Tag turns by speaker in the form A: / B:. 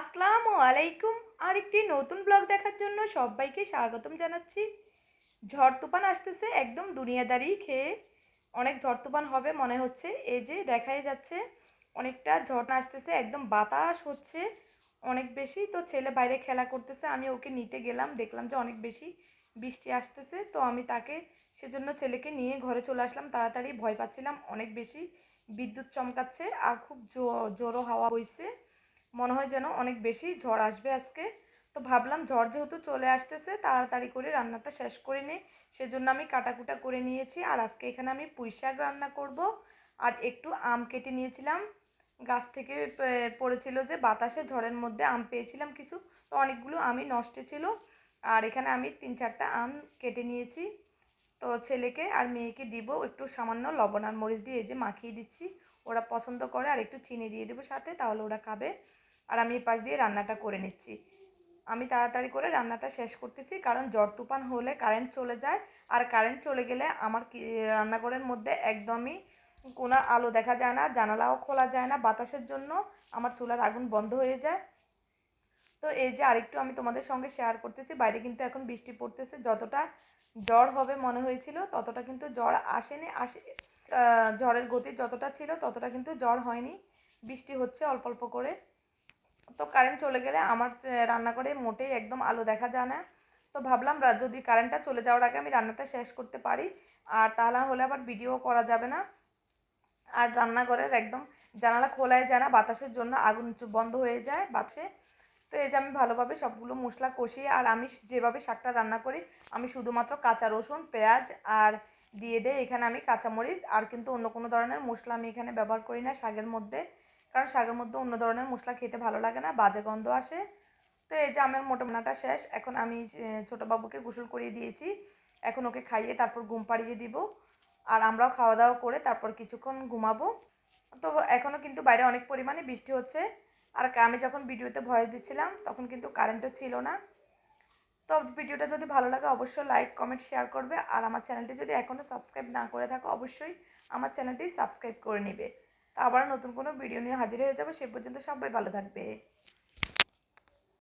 A: আসসালামু আলাইকুম। আরেকটি নতুন ব্লগ দেখার জন্য সবাইকে স্বাগতম জানাচ্ছি। ঝড় তুফান আসতেছে একদম দুনিয়াদারি খেয়ে। অনেক ঝড় তুফান হবে মনে হচ্ছে। এই যে দেখাই যাচ্ছে, অনেকটা ঝড় আসতেছে, একদম বাতাস হচ্ছে। অনেক বেশি তো ছেলে বাইরে খেলা করতেছে, আমি ওকে নিতে গেলাম, দেখলাম যে অনেক বেশি বৃষ্টি আসতেছে। তো আমি তাকে সেজন্য ছেলেকে নিয়ে ঘরে চলে আসলাম, তাড়াতাড়ি ভয় পাচ্ছিলাম, অনেক বেশি বিদ্যুৎ চমকাচ্ছে, আর খুব জোরো হাওয়া বইছে। মনে হয় যেন অনেক বেশি ঝড় আসবে আজকে। তো ভাবলাম ঝড় যেহেতু চলে আসতেছে, তাড়াতাড়ি করে রান্নাটা শেষ করে নিই। সেজন্য আমি কাটাকুটা করে নিয়েছি আর আজকে এখানে আমি পুঁই শাক রান্না করব। আর একটু আম কেটে নিয়েছিলাম। গাছ থেকে পড়েছিল যে বাতাসে ঝড়ের মধ্যে আম পেয়েছিলাম কিছু। তো অনেকগুলো আমি নষ্ট ছিল। আর এখানে আমি তিন চারটা আম কেটে নিয়েছি। তো ছেলেকে আর মেয়েকে দিব একটু সামান্য লবণ আর মরিচ দিয়ে যে মাখিয়ে দিচ্ছি। ওরা পছন্দ করে আর একটু চিনি দিয়ে দেবো সাথে, তাহলে ওরা খাবে। আর আমি এই পাশ দিয়ে রান্নাটা করে নিচ্ছি। আমি তাড়াতাড়ি করে রান্নাটা শেষ করতেছি, কারণ জ্বর তুফান হলে কারেন্ট চলে যায়, আর কারেন্ট চলে গেলে আমার রান্নাঘরের মধ্যে একদমই কোনো আলো দেখা যায় না, জানালাও খোলা যায় না, বাতাসের জন্য আমার চুলার আগুন বন্ধ হয়ে যায়। তো এই যে আরেকটু আমি তোমাদের সঙ্গে শেয়ার করতেছি, বাইরে কিন্তু এখন বৃষ্টি পড়তেছে, যতটা জ্বর হবে মনে হয়েছিল, ততটা কিন্তু জ্বর আসেনি, আসে ঝড়ের গতি যতটা ছিল ততটা কিন্তু জ্বর হয়নি। বৃষ্টি হচ্ছে অল্প অল্প করে। তো কারেন্ট চলে গেলে আমার রান্নাঘরে মোটেই একদম আলো দেখা যায় না। তো ভাবলাম যদি কারেন্টটা চলে যাওয়ার আগে আমি রান্নাটা শেষ করতে পারি, আর তাহলে হলে আবার ভিডিও করা যাবে না। আর রান্নাঘরের একদম জানালা খোলাই যায় না, বাতাসের জন্য আগুন বন্ধ হয়ে যায় বাসে। তো এই যে আমি ভালোভাবে সবগুলো মশলা কষিয়ে, আর আমি যেভাবে শাকটা রান্না করি, আমি শুধুমাত্র কাঁচা রসুন, পেঁয়াজ, আর দিয়ে দেয় এখানে আমি কাঁচামরিচ, আর কিন্তু অন্য কোনো ধরনের মশলা আমি এখানে ব্যবহার করি না শাকের মধ্যে। কারণ শাকের মধ্যে অন্য ধরনের মশলা খেতে ভালো লাগে না, বাজে গন্ধ আসে। তো এই যে আমার মোটামোটাটা শেষ, এখন আমি ছোটো বাবুকে গোসল করিয়ে দিয়েছি। এখন ওকে খাইয়ে তারপর ঘুম পাড়িয়ে দিব। আর আমরাও খাওয়া দাওয়া করে তারপর কিছুক্ষণ ঘুমাবো। তো এখনও কিন্তু বাইরে অনেক পরিমাণে বৃষ্টি হচ্ছে। আর আমি যখন ভিডিওতে ভয়েস দিচ্ছিলাম, তখন কিন্তু কারেন্টও ছিল না। তো ভিডিওটা যদি ভালো লাগে অবশ্যই লাইক কমেন্ট শেয়ার করবে। আর আমার চ্যানেলটি যদি এখনও সাবস্ক্রাইব না করে থাকো, অবশ্যই আমার চ্যানেলটি সাবস্ক্রাইব করে নেবে। তো আবার নতুন কোনো ভিডিও নিয়ে হাজির হয়ে যাব সে পর্যন্ত সবাই ভালো থাকবে।